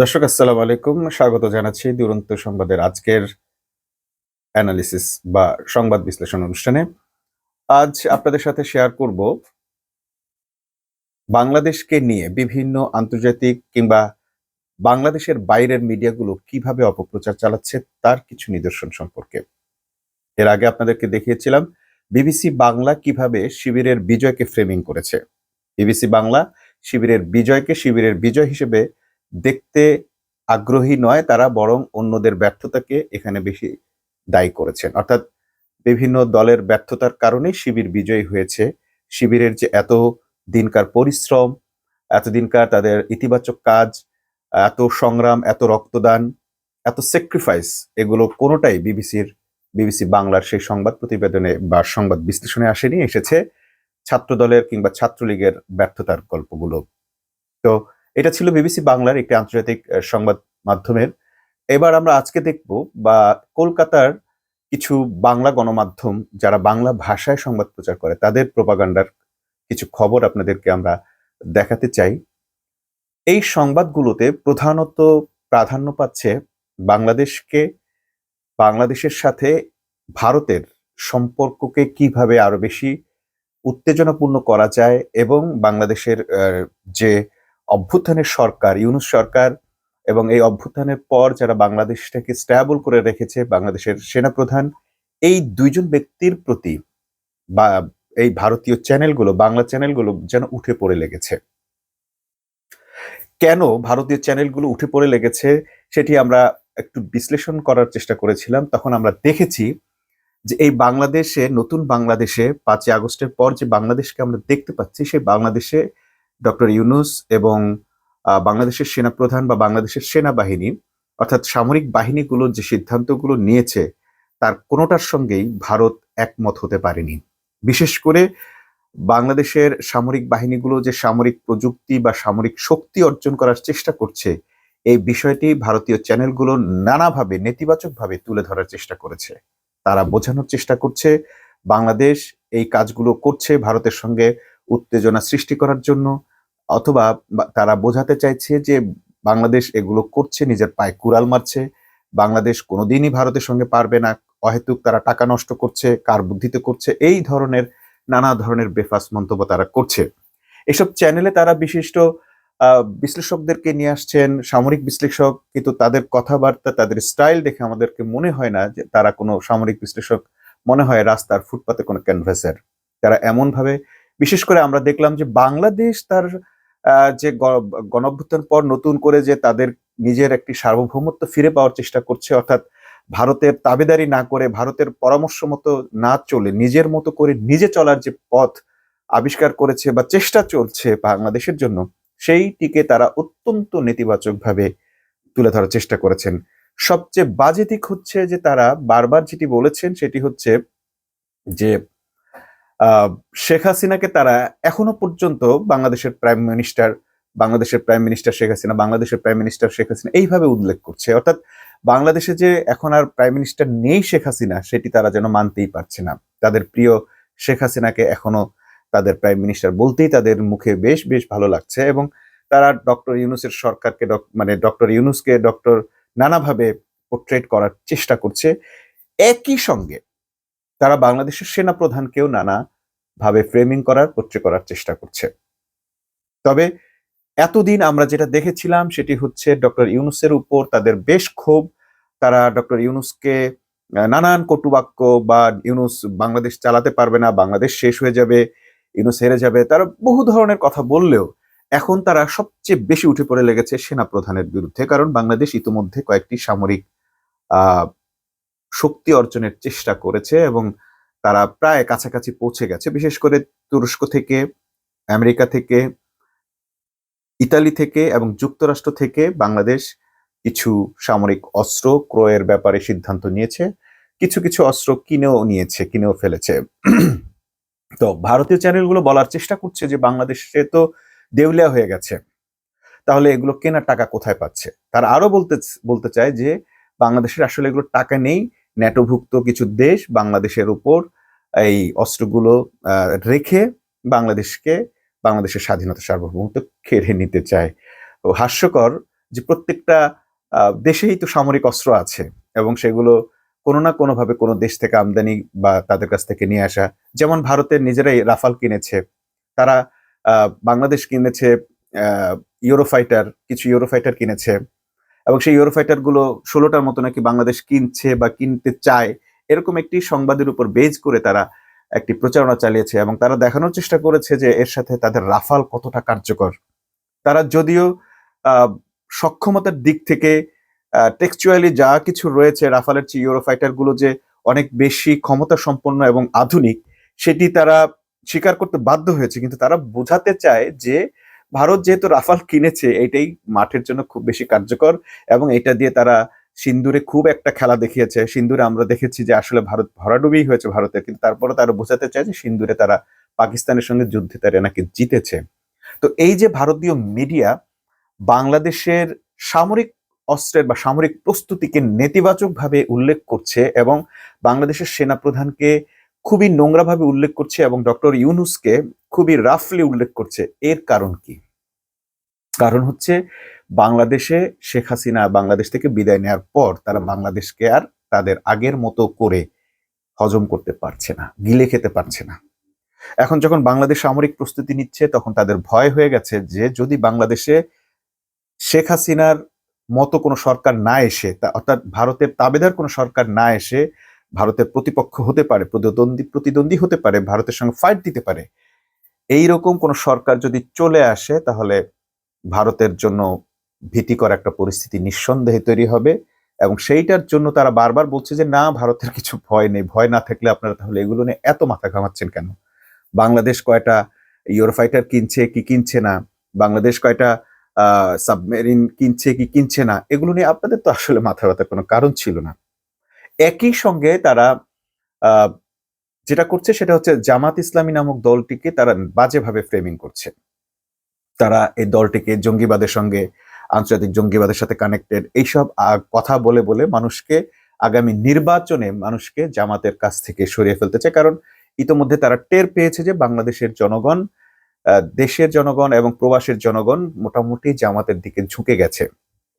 দর্শক, আসসালাম আলাইকুম। স্বাগত জানাচ্ছি দুরন্ত সংবাদের আজকের অ্যানালিসিস বা সংবাদ বিশ্লেষণ অনুষ্ঠানে। আজ আপনাদের সাথে শেয়ার করব বাংলাদেশকে নিয়ে বিভিন্ন আন্তর্জাতিক কিংবা বাংলাদেশের বাইরের মিডিয়াগুলো কীভাবে অপপ্রচার চালাচ্ছে তার কিছু নিদর্শন সম্পর্কে। এর আগে আপনাদেরকে দেখিয়েছিলাম, বিবিসি বাংলা কীভাবে শিবিরের বিজয়কে ফ্রেমিং করেছে। বিবিসি বাংলা শিবিরের বিজয়কে শিবিরের বিজয় হিসেবে দেখতে আগ্রহী নয়, তারা বরং অন্যদের ব্যর্থতাকে এখানে বেশি দায়ী করেছেন। অর্থাৎ বিভিন্ন দলের ব্যর্থতার কারণে শিবির বিজয়ী হয়েছে। শিবিরের যে এত দিনকার পরিশ্রম এতদিনকার তাদের ইতিবাচক কাজ, এত সংগ্রাম, এত রক্তদান, এত স্যাক্রিফাইস এগুলো কোনোটাই বিবিসির, বিবিসি বাংলার সেই সংবাদ প্রতিবেদনে বা সংবাদ বিশ্লেষণে আসেনি, এসেছে ছাত্রদলের কিংবা ছাত্রলীগের ব্যর্থতার গল্পগুলো। তো এটা ছিল বিবিসি বাংলার একটি আন্তর্জাতিক সংবাদ মাধ্যমের। এবার আমরা আজকে দেখব বা কলকাতার কিছু বাংলা গণমাধ্যম যারা বাংলা ভাষায় সংবাদ প্রচার করে, তাদের প্রপাগান্ডার কিছু খবর আপনাদেরকে আমরা দেখাতে চাই। এই সংবাদগুলোতে প্রধানত প্রাধান্য পাচ্ছে বাংলাদেশকে, বাংলাদেশের সাথে ভারতের সম্পর্ককে কীভাবে আরও বেশি উত্তেজনাপূর্ণ করা যায় এবং বাংলাদেশের যে অভ্যুত্থানের সরকার, ইউনুস সরকার এবং এই অভ্যুত্থানের পর যারা বাংলাদেশটাকে স্ট্যাবল করে রেখেছে, বাংলাদেশের সেনাপ্রধান, এই দুইজন ব্যক্তির প্রতি বা এই ভারতীয় চ্যানেলগুলো বাংলা চ্যানেলগুলো যেন উঠে পড়ে লেগেছে। কেন ভারতীয় চ্যানেলগুলো উঠে পড়ে লেগেছে সেটি আমরা একটু বিশ্লেষণ করার চেষ্টা করেছিলাম। তখন আমরা দেখেছি যে এই বাংলাদেশে, নতুন বাংলাদেশে পাঁচই আগস্টের পর যে বাংলাদেশকে আমরা দেখতে পাচ্ছি, সেই বাংলাদেশে ডক্টর ইউনুস এবং বাংলাদেশের সেনাপ্রধান বা বাংলাদেশের সেনাবাহিনী, অর্থাৎ সামরিক বাহিনীগুলো যে সিদ্ধান্তগুলো নিয়েছে, তার কোনোটার সঙ্গেই ভারত একমত হতে পারেনি। বিশেষ করে বাংলাদেশের সামরিক বাহিনীগুলো যে সামরিক প্রযুক্তি বা সামরিক শক্তি অর্জন করার চেষ্টা করছে, এই বিষয়টি ভারতীয় চ্যানেলগুলো নানাভাবে নেতিবাচকভাবে তুলে ধরার চেষ্টা করেছে। তারা বোঝানোর চেষ্টা করছে, বাংলাদেশ এই কাজগুলো করছে ভারতের সঙ্গে উত্তেজনা সৃষ্টি করার জন্য অথবা তারা বোঝাতে চাইছে যে বাংলাদেশ এগুলো করছে, নিজের পায়ে কুড়াল মারছে। বাংলাদেশ কোনোদিনই ভারতের সঙ্গে পারবে না। অহেতুক তারা টাকা নষ্ট করছে, কার বুদ্ধিতে করছে, এই ধরনের নানা ধরনের বেফাস মন্তব্য তারা করছে। এসব চ্যানেলে তারা বিশিষ্ট বিশ্লেষকদেরকে নিয়ে আসছেন, সামরিক বিশ্লেষক, কিন্তু তাদের কথাবার্তা, তাদের স্টাইল দেখে আমাদেরকে মনে হয় না যে তারা কোনো সামরিক বিশ্লেষক। মনে হয় রাস্তার ফুটপাতে কোনো ক্যানভাসের। তারা এমনভাবে, বিশেষ করে আমরা দেখলাম যে বাংলাদেশ তার যে গণঅভ্যুত্থান পর নতুন করে যে তাদের নিজের একটি সার্বভৌমত্ব ফিরে পাওয়ার চেষ্টা করছে, অর্থাৎ ভারতের তাবেদারি না করে ভারতের পরামর্শ মতো না চলে, নিজের মতো করে নিজে চলার যে পথ আবিষ্কার করেছে বা চেষ্টা চলছে বাংলাদেশের জন্য, সেইটিকে তারা অত্যন্ত নেতিবাচকভাবে তুলে ধরার চেষ্টা করেছেন। সবচেয়ে বাজে দিক হচ্ছে যে তারা বারবার যেটি বলেছেন সেটি হচ্ছে যে শেখ হাসিনাকে তারা এখনও পর্যন্ত বাংলাদেশের প্রাইম মিনিস্টার, বাংলাদেশের প্রাইম মিনিস্টার শেখ হাসিনা, বাংলাদেশের প্রাইম মিনিস্টার শেখ হাসিনা এইভাবে উল্লেখ করছে। অর্থাৎ বাংলাদেশে যে এখন আর প্রাইম মিনিস্টার নেই শেখ হাসিনা, সেটি তারা যেন মানতেই পারছে না। তাদের প্রিয় শেখ হাসিনাকে এখনও তাদের প্রাইম মিনিস্টার বলতেই তাদের মুখে বেশ বেশ ভালো লাগছে এবং তারা ডক্টর ইউনুসের সরকারকে মানে ডক্টর ইউনুসকে ডক্টর নানাভাবে পোর্ট্রেট করার চেষ্টা করছে। একই সঙ্গে তারা বাংলাদেশের সেনা প্রধানকেও নানা ভাবে ফ্রেমিং করার পোট্রে করার চেষ্টা করছে। তবে এতদিন আমরা যেটা দেখেছিলাম সেটি হচ্ছে ডক্টর ইউনুসের উপর তাদের বেশ ক্ষোভ। তারা ডক্টর ইউনুসকে নানান কটুবাক্য বা ইউনুস বাংলাদেশ চালাতে পারবে না, বাংলাদেশ শেষ হয়ে যাবে, ইউনুস হেরে যাবে, তারা বহু ধরনের কথা বললেও এখন তারা সবচেয়ে বেশি উঠে পড়ে লেগেছে সেনা প্রধানের বিরুদ্ধে। কারণ বাংলাদেশ ইতিমধ্যে কয়েকটি সামরিক শক্তি অর্জনের চেষ্টা করেছে এবং তারা প্রায় কাছাকাছি পৌঁছে গেছে। বিশেষ করে তুরস্ক থেকে, আমেরিকা থেকে, ইতালি থেকে এবং যুক্তরাষ্ট্র থেকে বাংলাদেশ কিছু সামরিক অস্ত্র ক্রয়ের ব্যাপারে সিদ্ধান্ত নিয়েছে। কিছু কিছু অস্ত্র কিনেও নিয়েছে, কিনেও ফেলেছে। তো ভারতীয় চ্যানেলগুলো বলার চেষ্টা করছে যে বাংলাদেশে তো দেউলিয়া হয়ে গেছে। তাহলে এগুলো কেনার টাকা কোথায় পাচ্ছে? তারা আরও বলতে বলতে চায় যে বাংলাদেশের আসলে এগুলো টাকা নেই। ন্যাটোভুক্ত কিছু দেশ বাংলাদেশের উপর এই অস্ত্রগুলো রেখে বাংলাদেশকে, বাংলাদেশের স্বাধীনতা সার্বভৌমত্ব কেড়ে নিতে চায়। তো হাস্যকর যে প্রত্যেকটা দেশেই তো সামরিক অস্ত্র আছে এবং সেগুলো কোনো না কোনোভাবে কোনো দেশ থেকে আমদানি বা তাদের কাছ থেকে নিয়ে আসা, যেমন ভারতের নিজেরাই রাফাল কিনেছে। তারা বাংলাদেশ কিনেছে ইউরোফাইটার, কিছু ইউরোফাইটার কিনেছে। এবং সেই ইউরোফাইটারগুলো ষোলোটার মতো নাকি বাংলাদেশ কিনছে বা কিনতে চায়, এরকম একটি সংবাদের উপর বেজ করে তারা একটি প্রচারণা চালিয়েছে এবং তারা দেখানোর চেষ্টা করেছে যে এর সাথে তাদের রাফাল কতটা কার্যকর। তারা যদিও সক্ষমতার দিক থেকে টেক্সচুয়ালি যা কিছু রয়েছে রাফালের চেয়ে ইউরোফাইটারগুলো যে অনেক বেশি ক্ষমতা সম্পন্ন এবং আধুনিক, সেটি তারা স্বীকার করতে বাধ্য হয়েছে। কিন্তু তারা বোঝাতে চায় যে ভারত যেহেতু রাফাল কিনেছে, এটাই মাঠের জন্য খুব বেশি কার্যকর এবং এটা দিয়ে তারা সিন্দুরে খুব একটা খেলা দেখিয়েছে। সিন্দুরে আমরা দেখেছি যে আসলে ভারত ভরাডুবি হয়েছে ভারতের কিন্তু তারপরে তারা বোঝাতে চায় যে সিন্দুরে তারা পাকিস্তানের সঙ্গে যুদ্ধে তারা নাকি জিতেছে। তো এই যে ভারতীয় মিডিয়া বাংলাদেশের সামরিক অস্ত্রের বা সামরিক প্রস্তুতিকে নেতিবাচকভাবে উল্লেখ করছে এবং বাংলাদেশের সেনাপ্রধানকে খুবই নোংরাভাবে উল্লেখ করছে এবং ডক্টর ইউনুসকে খুবই রাফলি উল্লেখ করছে। এর কারণ কি? কারণ হচ্ছে বাংলাদেশে শেখ হাসিনা বাংলাদেশ থেকে বিদায় নেওয়ার পর তারা বাংলাদেশকে আর তাদের আগের মতো করে হজম করতে পারছে না, গিলে খেতে পারছে না। এখন যখন বাংলাদেশ সামরিক প্রস্তুতি নিচ্ছে, তখন তাদের ভয় হয়ে গেছে যে যদি বাংলাদেশে শেখ হাসিনার মতো কোনো সরকার না এসে অর্থাৎ ভারতের তাবেদার কোনো সরকার না এসে ভারতের প্রতিপক্ষ হতে পারে, প্রতিদ্বন্দ্বী প্রতিদ্বন্দ্বী হতে পারে, ভারতের সঙ্গে ফাইট দিতে পারে। এই রকম কোনো সরকার যদি চলে আসে, তাহলে ভারতের জন্য ভীতিকর একটা পরিস্থিতি নিঃসন্দেহে তৈরি হবে এবং সেইটার জন্য তারা বারবার বলছে যে, না, ভারতের কিছু ভয় নেই। ভয় না থাকলে আপনারা তাহলে এগুলো নিয়ে এত মাথা ঘামাচ্ছেন কেন? বাংলাদেশ কয়টা ইউরোফাইটার কিনছে কি কিনছে না? বাংলাদেশ কয়টা সাবমেরিন কিনছে কি কিনছে না? এগুলো নিয়ে আপনাদের তো আসলে মাথা ব্যথার কোনো কারণ ছিল না। একই সঙ্গে তারা যেটা করছে সেটা হচ্ছে জামাত ইসলামী নামক দলটিকে তারা বাজেভাবে ফ্রেমিং করছে। তারা এই দলটিকে জঙ্গিবাদের সঙ্গে, আন্তর্জাতিক জঙ্গিবাদের সাথে কানেক্টেড এইসব কথা বলে বলে মানুষকে আগামী নির্বাচনে মানুষকে জামাতের কাছ থেকে সরিয়ে ফেলতে চায়। কারণ ইতোমধ্যে তারা টের পেয়েছে যে বাংলাদেশের জনগণ দেশের জনগণ এবং প্রবাসের জনগণ মোটামুটি জামাতের দিকে ঝুঁকে গেছে।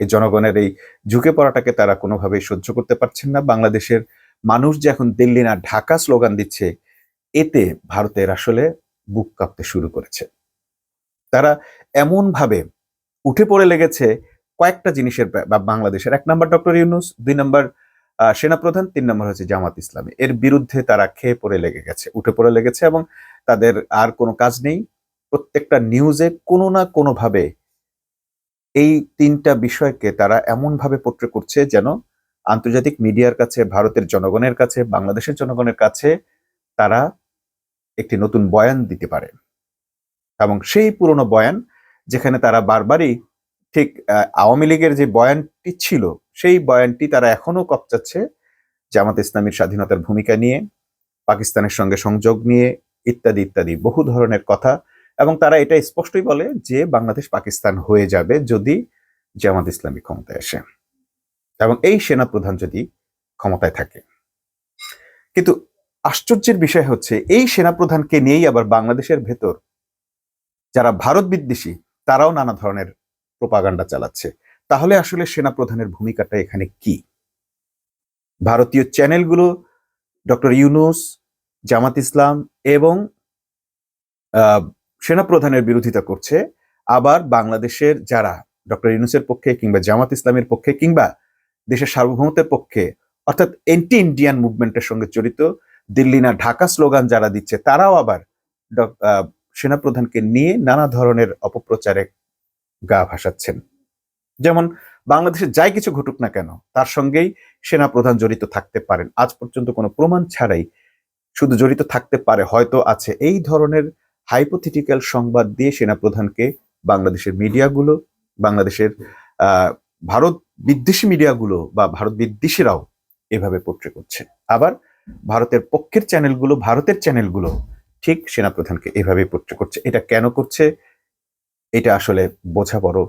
এই জনগণের এই ঝুঁকে পড়াটাকে তারা কোনোভাবেই সহ্য করতে পারছেন না। বাংলাদেশের মানুষ যে এখন দিল্লি না ঢাকা স্লোগান দিচ্ছে, এতে ভারতের আসলে বুক কাঁপতে শুরু করেছে। তারা এমন ভাবে উঠে পড়ে লেগেছে কয়েকটা জিনিসের বাংলাদেশের। এক নম্বর ডক্টর ইউনুস, দুই নম্বর সেনাপ্রধান, তিন নম্বর হচ্ছে জামাত ইসলামী। এর বিরুদ্ধে তারা খেয়ে পড়ে লেগে গেছে, উঠে পড়ে লেগেছে এবং তাদের আর কোনো কাজ নেই। প্রত্যেকটা নিউজে কোনো না কোনো ভাবে এই তিনটা বিষয়কে তারা এমন ভাবে পোট্রে করছে যেন আন্তর্জাতিক মিডিয়ার কাছে, ভারতের জনগণের কাছে, বাংলাদেশের জনগণের কাছে তারা একটি নতুন বয়ান দিতে পারে। এবং সেই পুরনো বয়ান, যেখানে তারা বারবারই ঠিক আওয়ামী লীগের যে বয়ানটি ছিল, সেই বয়ানটি তারা এখনও কপচাচ্ছে জামাত ইসলামীর স্বাধীনতার ভূমিকা নিয়ে, পাকিস্তানের সঙ্গে সংযোগ নিয়ে, ইত্যাদি ইত্যাদি, বহু ধরনের কথা এবং তারা এটা স্পষ্টই বলে যে বাংলাদেশ পাকিস্তান হয়ে যাবে যদি জামাত ইসলামী ক্ষমতায় আসে। এবং এই সেনাপ্রধান যদি ক্ষমতায় থাকে। কিন্তু আশ্চর্যের বিষয় হচ্ছে, এই সেনাপ্রধানকে নিয়েই আবার বাংলাদেশের ভেতর যারা ভারত বিদ্বেষী, তারাও নানা ধরনের প্রোপাগান্ডা চালাচ্ছে। তাহলে আসলে সেনাপ্রধানের ভূমিকাটা এখানে কি? ভারতীয় চ্যানেলগুলো, ডক্টর ইউনুস, জামাত ইসলাম এবং সেনাপ্রধানের বিরোধিতা করছে, আবার বাংলাদেশের যারা ডক্টর ইউনুসের পক্ষে কিংবা জামাত ইসলামের পক্ষে কিংবা দেশের সার্বভৌমত্বের পক্ষে, অর্থাৎ এন্টি ইন্ডিয়ান মুভমেন্টের সঙ্গে জড়িত, দিল্লি না ঢাকা স্লোগান যারা দিচ্ছে, তারাও আবার সেনাপ্রধানকে নিয়ে নানা ধরনের অপপ্রচারে গা ভাসাচ্ছেন। যেমন বাংলাদেশে যাই কিছু ঘটুক না কেন, তার সঙ্গেই সেনাপ্রধান জড়িত থাকতে পারেন। আজ পর্যন্ত কোনো প্রমাণ ছাড়াই শুধু জড়িত থাকতে পারে, হয়তো আছে এই ধরনের হাইপোথেটিক্যাল সংবাদ দিয়ে সেনাপ্রধানকে বাংলাদেশের মিডিয়াগুলো, বাংলাদেশের ভারত বিদ্বেষী মিডিয়াগুলো বা ভারত বিদ্বেষীরাও এভাবে পোট্রে করছে। আবার ভারতের পক্ষের চ্যানেলগুলো ভারতের চ্যানেলগুলো ঠিক সেনাপ্রধানকে এভাবে পোট্রে করছে। এটা কেন করছে? এটা আসলে বোঝা বড়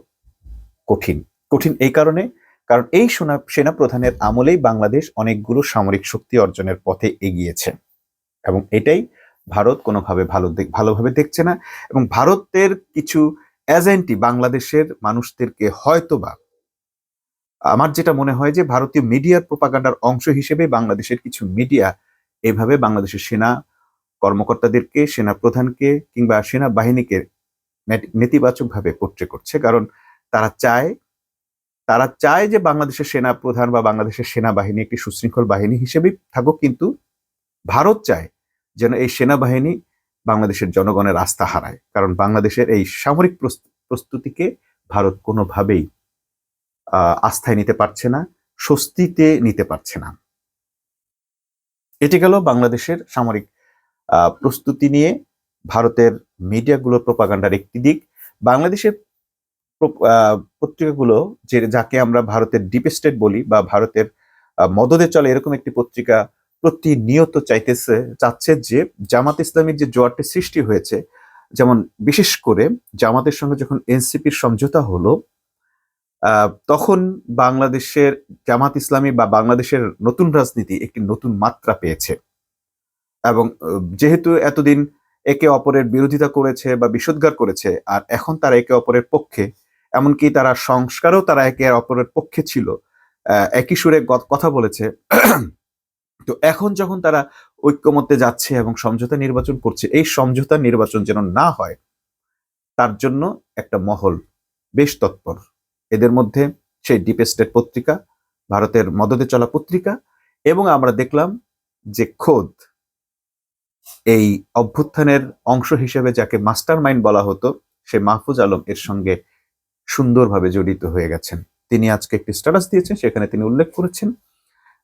কঠিন। কঠিন এই কারণে, কারণ এই সেনা, সেনাপ্রধানের আমলেই বাংলাদেশ অনেকগুলো সামরিক শক্তি অর্জনের পথে এগিয়েছে। এবং এটাই ভারত কোনোভাবে ভালো ভালোভাবে দেখছে না এবং ভারতের কিছু এজেন্টই বাংলাদেশের মানুষদেরকে হয়তোবা, আমার যেটা মনে হয় যে ভারতীয় মিডিয়ার প্রোপাগান্ডার অংশ হিসেবে বাংলাদেশের কিছু মিডিয়া এভাবে বাংলাদেশের সেনা কর্মকর্তাদেরকে সেনা প্রধানকে কিংবা সেনা বাহিনীকে নেতিবাচকভাবে পোট্রে করছে। কারণ তারা চায় তারা চায় যে বাংলাদেশের সেনা প্রধান বা বাংলাদেশের সেনাবাহিনী একটি সুশৃঙ্খল বাহিনী হিসেবেই থাকুক, কিন্তু ভারত চায় যেন এই সেনাবাহিনী বাংলাদেশের জনগণের আস্থা হারায়। কারণ বাংলাদেশের এই সামরিক প্রস্তুতিকে ভারত কোনোভাবেই আস্থায় নিতে পারছে না, স্বস্তিতে নিতে পারছে না। এটি গেল বাংলাদেশের সামরিক প্রস্তুতি নিয়ে ভারতের মিডিয়াগুলোর প্রপাগান্ডার একটি দিক। বাংলাদেশের পত্রিকাগুলো যে, যাকে আমরা ভারতের ডিপ স্টেট বলি বা ভারতের মদদে চলে এরকম একটি পত্রিকা প্রতিনিয়ত চাইতেছে, চাচ্ছে যে জামাত ইসলামীর যে জোয়ারটি সৃষ্টি হয়েছে, যেমন বিশেষ করে জামাতের সঙ্গে যখন এনসিপির সমঝোতা হলো তখন বাংলাদেশের জামাত ইসলামী বা বাংলাদেশের নতুন রাজনীতি একটি নতুন মাত্রা পেয়েছে। এবং যেহেতু এতদিন একে অপরের বিরোধিতা করেছে বা বিষোদ্গার করেছে, আর এখন তারা একে অপরের পক্ষে, এমনকি তারা সংস্কারও তারা একে অপরের পক্ষে ছিল একই সুরে কথা বলেছে তো এখন যখন তারা ঐক্যমত্যে যাচ্ছে এবং সমঝোতা নির্বাচন করছে, এই সমঝোতা নির্বাচন যেন না হয়, তার জন্য একটা মহল বেশ তৎপর। এদের মধ্যে সেই ডিপ স্টেট পত্রিকা, ভারতের মদদে চলা পত্রিকা এবং আমরা দেখলাম যে খোদ এই অভ্যুত্থানের অংশ হিসেবে যাকে মাস্টার মাইন্ড বলা হতো, সে মাহফুজ আলম এর সঙ্গে সুন্দরভাবে জড়িত হয়ে গেছেন। তিনি আজকে একটি স্ট্যাটাস দিয়েছেন, সেখানে তিনি উল্লেখ করেছেন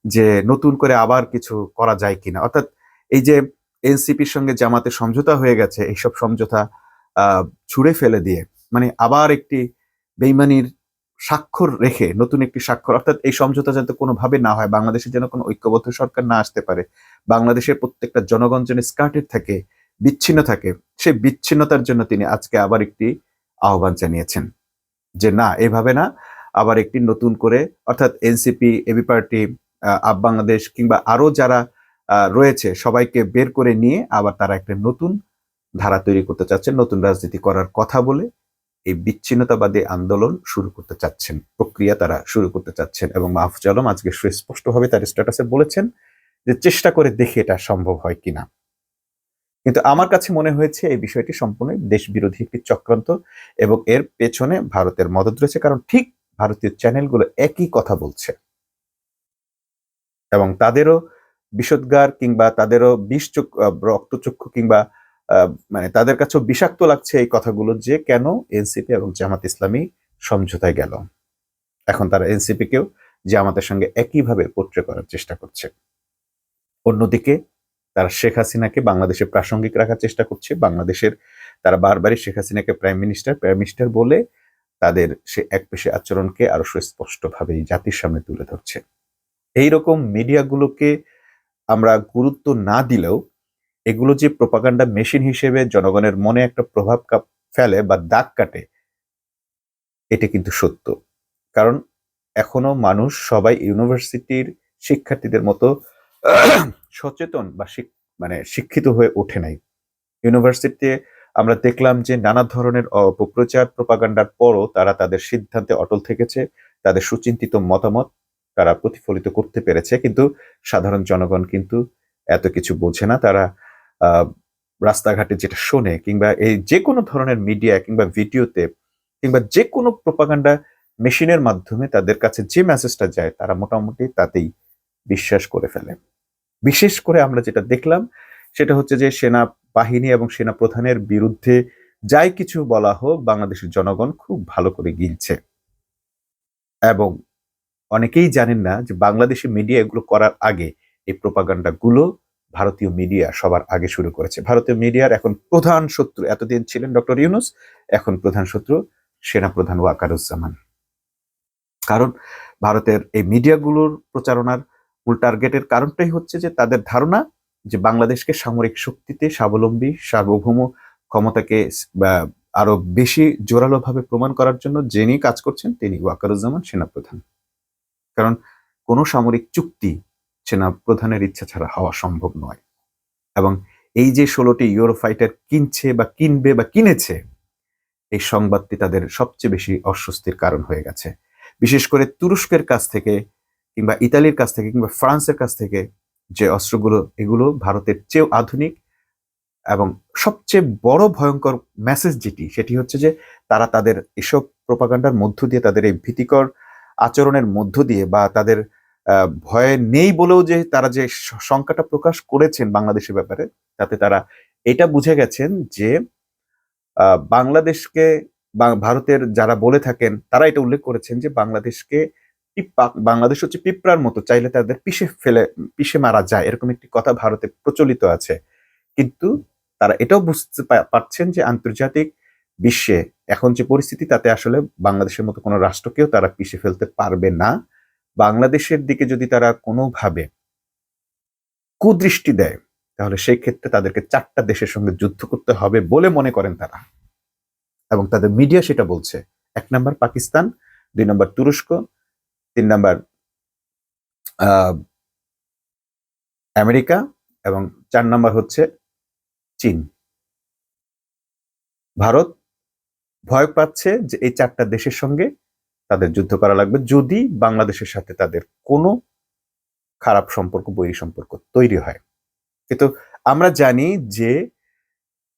যে নতুন করে আবার কিছু করা যায় কিনা। অর্থাৎ এই যে এনসিপির সঙ্গে জামাতে সমঝোতা হয়ে গেছে, এইসব সমঝোতা ছুড়ে ফেলে দিয়ে মানে আবার একটি বেইমানির স্বাক্ষর রেখে নতুন একটি স্বাক্ষর, অর্থাৎ এই সমঝোতা যাতে কোনোভাবে না হয়, বাংলাদেশের যেন কোনো ঐক্যবদ্ধ সরকার না আসতে পারে, বাংলাদেশের প্রত্যেকটা জনগণ যেন স্কার্টেড থাকে, বিচ্ছিন্ন থাকে, সেই বিচ্ছিন্নতার জন্য তিনি আজকে আবার একটি আহ্বান জানিয়েছেন যে না, এভাবে না, আবার একটি নতুন করে, অর্থাৎ NCP, AB party UP Bangladesh কিংবা আরও যারা রয়েছে, সবাইকে বের করে নিয়ে আবার তারা একটা নতুন ধারা তৈরি করতে চাচ্ছেন, নতুন রাজনীতি করার কথা বলে এই বিচ্ছিন্নতাবাদী আন্দোলন শুরু করতে চাচ্ছেন, প্রক্রিয়া তারা শুরু করতে চাচ্ছেন এবং মাহফুজ আলম আজকে সুস্পষ্টভাবে তার স্ট্যাটাসে বলেছেন যে চেষ্টা করে দেখে এটা সম্ভব হয় কিনা। কিন্তু আমার কাছে মনে হয়েছে এই বিষয়টি সম্পূর্ণ দেশ বিরোধী একটি চক্রান্ত এবং এর পেছনে ভারতের মদত রয়েছে, কারণ ঠিক ভারতীয় চ্যানেলগুলো একই কথা বলছে। এবং তাদেরও বিষোদ্গার কিংবা তাদেরও বিষ রক্তচক্ষু কিংবা মানে তাদের কাছেও বিষাক্ত লাগছে এই কথাগুলো যে কেন এনসিপি এবং জামাত ইসলামী সমঝোতায় গেল। এখন তারা এনসিপিকেও জামাতের সঙ্গে একইভাবে পোট্রে করার চেষ্টা করছে। অন্যদিকে তারা শেখ হাসিনাকে বাংলাদেশে প্রাসঙ্গিক রাখার চেষ্টা করছে। বাংলাদেশের তারা বারবারই শেখ হাসিনাকে প্রাইম মিনিস্টার প্রাইম মিনিস্টার বলে তাদের সে এক পেশে আচরণকে আরও সুস্পষ্টভাবে জাতির সামনে তুলে ধরছে। এই রকম মিডিয়াগুলোকে আমরা গুরুত্ব না দিলেও এগুলো যে প্রপাগান্ডা মেশিন হিসেবে জনগণের মনে একটা প্রভাব ফেলে বা দাগ কাটে, এটা কিন্তু সত্য। কারণ এখনও মানুষ সবাই ইউনিভার্সিটির শিক্ষার্থীদের মতো সচেতন বা মানে শিক্ষিত হয়ে ওঠে নাই। ইউনিভার্সিটিতে আমরা দেখলাম যে নানা ধরনের অপপ্রচার, প্রপাগান্ডার পরও তারা তাদের সিদ্ধান্তে অটল থেকেছে, তাদের সুচিন্তিত মতামত তারা প্রতিফলিত করতে পেরেছে, কিন্তু সাধারণ জনগণ কিন্তু এত কিছু বোঝে না। তারা রাস্তাঘাটে যেটা শোনে কিংবা এই যে কোনো ধরনের মিডিয়া কিংবা ভিডিওতে কিংবা যে কোনো প্রপাগান্ডা মেশিনের মাধ্যমে তাদের কাছে যে মেসেজটা যায়, তারা মোটামুটি তাতেই বিশ্বাস করে ফেলে। বিশেষ করে আমরা যেটা দেখলাম, সেটা হচ্ছে যে সেনা বাহিনী এবং সেনা প্রধানের বিরুদ্ধে যাই কিছু বলা হোক, বাংলাদেশের জনগণ খুব ভালো করে গিলছে। এবং অনেকেই জানেন না যে বাংলাদেশি মিডিয়া এগুলো করার আগে এই প্রপাগান্ডা গুলো ভারতীয় মিডিয়া সবার আগে শুরু করেছে। ভারতীয় মিডিয়ার এখন প্রধান শত্রু এতদিন ছিলেন ডক্টর ইউনুস, এখন প্রধান শত্রু সেনা প্রধান ওয়াকারুজ্জামান। কারণ ভারতের এই মিডিয়াগুলোর প্রচারণার মূল টার্গেটের কারণটাই হচ্ছে যে তাদের ধারণা যে বাংলাদেশকে সামরিক শক্তিতে স্বাবলম্বী, সার্বভৌম ক্ষমতাকে আরও বেশি জোরালোভাবে প্রমাণ করার জন্য যিনি কাজ করছেন তিনি ওয়াকারুজ্জামান সেনাপ্রধান। কারণ কোনো সামরিক চুক্তি সেনা প্রধানের ইচ্ছা ছাড়া হওয়া সম্ভব নয়। এবং এই যে ষোলোটি ইউরো ফাইটার কিনছে বা কিনবে বা কিনেছে, এই সংবাদটি তাদের সবচেয়ে বেশি অস্বস্তির কারণ হয়ে গেছে। বিশেষ করে তুরস্কের কাছ থেকে কিংবা ইতালির কাছ থেকে কিংবা ফ্রান্সের কাছ থেকে যে অস্ত্রগুলো, এগুলো ভারতের চেয়েও আধুনিক এবং সবচেয়ে বড় ভয়ঙ্কর মেসেজ যেটি, সেটি হচ্ছে যে তারা তাদের এসব প্রপাগান্ডার মধ্য দিয়ে তাদের এই ভীতিকর আচরণের মধ্য দিয়ে বা তাদের ভয় নেই বলেও যে তারা যে শঙ্কাটা প্রকাশ করেছেন বাংলাদেশের ব্যাপারে, তাতে তারা এটা বুঝে গেছেন যে বাংলাদেশকে ভারতের যারা বলে থাকেন, তারা এটা উল্লেখ করেছেন যে বাংলাদেশকে বাংলাদেশ হচ্ছে পিঁপড়ার মতো, চাইলে তাদের পিষে ফেলে, পিষে মারা যায়, এরকম একটি কথা ভারতে প্রচলিত আছে। কিন্তু তারা এটাও বুঝতে পারছেন যে আন্তর্জাতিক বিশ্বে এখন যে পরিস্থিতি, তাতে আসলে বাংলাদেশের মতো কোনো রাষ্ট্রকেও তারা পিষে ফেলতে পারবে না। বাংলাদেশের দিকে যদি তারা কোনোভাবে কুদৃষ্টি দেয়, তাহলে সেই ক্ষেত্রে তাদেরকে চারটা দেশের সঙ্গে যুদ্ধ করতে হবে বলে মনে করেন তারা। এবং তাদের মিডিয়া সেটা বলছে। এক নম্বর পাকিস্তান, দুই নম্বর তুরস্ক, তিন নম্বর আমেরিকা এবং চার নম্বর হচ্ছে চীন। ভারত ভয় পাচ্ছে যে এই চারটা দেশের সঙ্গে তাদের যুদ্ধ করা লাগবে যদি বাংলাদেশের সাথে তাদের কোনো খারাপ সম্পর্ক, বৈরী সম্পর্ক তৈরি হয়। কিন্তু আমরা জানি যে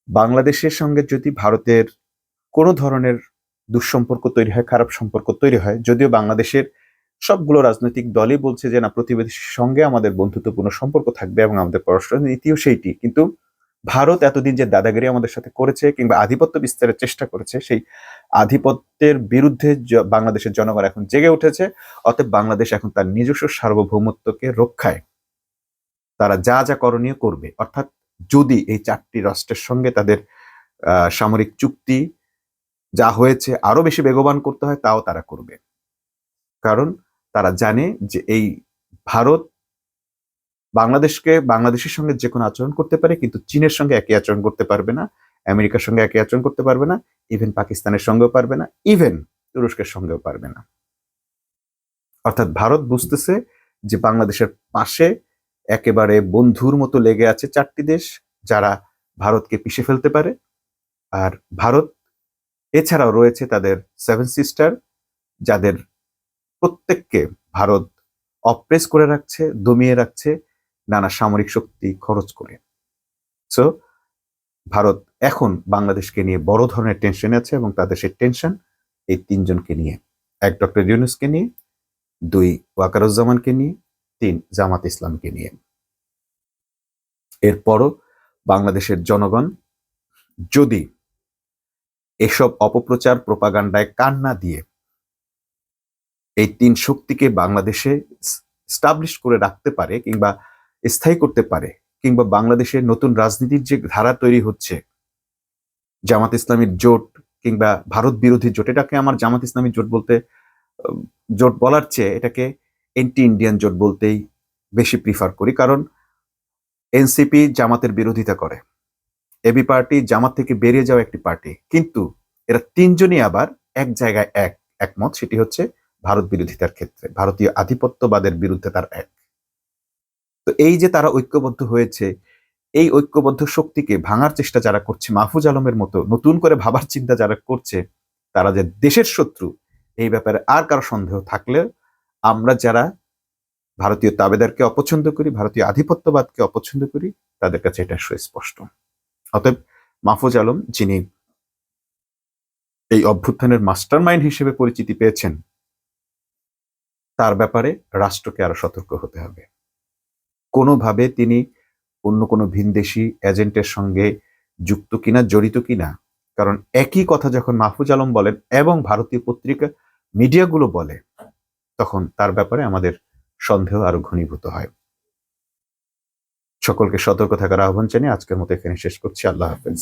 বাংলাদেশের সঙ্গে যদি ভারতের কোনো ধরনের দুঃসম্পর্ক তৈরি হয়, খারাপ সম্পর্ক তৈরি হয়, যদিও বাংলাদেশের সবগুলো রাজনৈতিক দলই বলছে যে না, প্রতিবেশীর সঙ্গে আমাদের বন্ধুত্বপূর্ণ সম্পর্ক থাকবে এবং আমাদের পরস্পর নীতিও সেইটি। কিন্তু ভারত এতদিন যে দাদাগিরি আমাদের সাথে করেছে কিংবা আধিপত্য বিস্তারের চেষ্টা করেছে, সেই আধিপত্যের বিরুদ্ধে বাংলাদেশের জনগণ এখন জেগে উঠেছে। অতএব বাংলাদেশ এখন তার নিজস্ব সার্বভৌমত্বকে রক্ষায়। তারা যা যা করণীয় করবে। অর্থাৎ যদি এই চারটি রাষ্ট্রের সঙ্গে তাদের সামরিক চুক্তি যা হয়েছে আরও বেশি বেগবান করতে হয়, তাও তারা করবে। কারণ তারা জানে যে এই ভারত বাংলাদেশকে, বাংলাদেশের সঙ্গে যে কোনো আচরণ করতে পারে, কিন্তু চীনের সঙ্গে একই আচরণ করতে পারবে না, আমেরিকার সঙ্গে একই আচরণ করতে পারবে না ইভেন পাকিস্তানের সঙ্গেও পারবে না ইভেন তুরস্কের সঙ্গেও পারবে না। অর্থাৎ ভারত বুঝতেছে যে বাংলাদেশের পাশে একেবারে বন্ধুর মতো লেগে আছে চারটি দেশ, যারা ভারতকে পিষে ফেলতে পারে। আর ভারত এছাড়াও রয়েছে তাদের সেভেন সিস্টার যাদের প্রত্যেককে ভারত অপ্রেস করে রাখছে, দমিয়ে রাখছে নানা সামরিক শক্তি খরচ করে। সো ভারত এখন বাংলাদেশকে নিয়ে বড় ধরনের টেনশনে আছে এবং তাদের সেই টেনশন এই তিনজনকে নিয়ে। এক ডক্টর ইউনুসকে নিয়ে, দুই ওয়াকারুজ্জামানকে নিয়ে, তিন জামাত ইসলামকে নিয়ে। এরপরও বাংলাদেশের জনগণ যদি এসব অপপ্রচার প্রপাগান্ডায় কান না দিয়ে এই তিন শক্তিকে বাংলাদেশে স্টাবলিশ করে রাখতে পারে কিংবা স্থায়ী করতে পারে কিংবা বাংলাদেশের নতুন রাজনীতির যে ধারা তৈরি হচ্ছে, জামাত ইসলামীর জোট কিংবা ভারত বিরোধী জোট, এটাকে আমার জামাত ইসলামী জোট বলতে জোট বলার চেয়ে এটাকে এন্টি ইন্ডিয়ান জোট বলতেই বেশি প্রিফার করি। কারণ এনসিপি জামাতের বিরোধিতা করে। এবি পার্টি জামাত থেকে বেরিয়ে যাওয়া একটি পার্টি কিন্তু এরা তিনজনই আবার এক জায়গায় এক, একমত। সেটি হচ্ছে ভারত বিরোধিতার ক্ষেত্রে, ভারতীয় আধিপত্যবাদের বিরুদ্ধে তার এক। তো এই যে তারা ঐক্যবদ্ধ হয়েছে, এই ঐক্যবদ্ধ শক্তিকে ভাঙার চেষ্টা যারা করছে, মাহফুজ আলমের মতো নতুন করে ভাবার চিন্তা যারা করছে, তারা যে দেশের শত্রু, এই ব্যাপারে আর কারও সন্দেহ থাকলে আমরা যারা ভারতীয় তাবেদারকে অপছন্দ করি, ভারতীয় আধিপত্যবাদকে অপছন্দ করি, তাদের কাছে এটা সুস্পষ্ট। অতএব মাহফুজ আলম যিনি এই অভ্যুত্থানের মাস্টার মাইন্ড হিসেবে পরিচিতি পেয়েছেন, তার ব্যাপারে রাষ্ট্রকে আরও সতর্ক হতে হবে। কোনোভাবে তিনি অন্য কোনো ভিনদেশি এজেন্টের সঙ্গে যুক্ত কিনা, জড়িত কিনা। কারণ একই কথা যখন মাহফুজ আলম বলেন এবং ভারতীয় পত্রিকা মিডিয়াগুলো বলে, তখন তার ব্যাপারে আমাদের সন্দেহ আরও ঘনীভূত হয়। সকলকে সতর্ক থাকার আহ্বান জানিয়ে আজকের মতো এখানে শেষ করছি। আল্লাহ হাফেজ।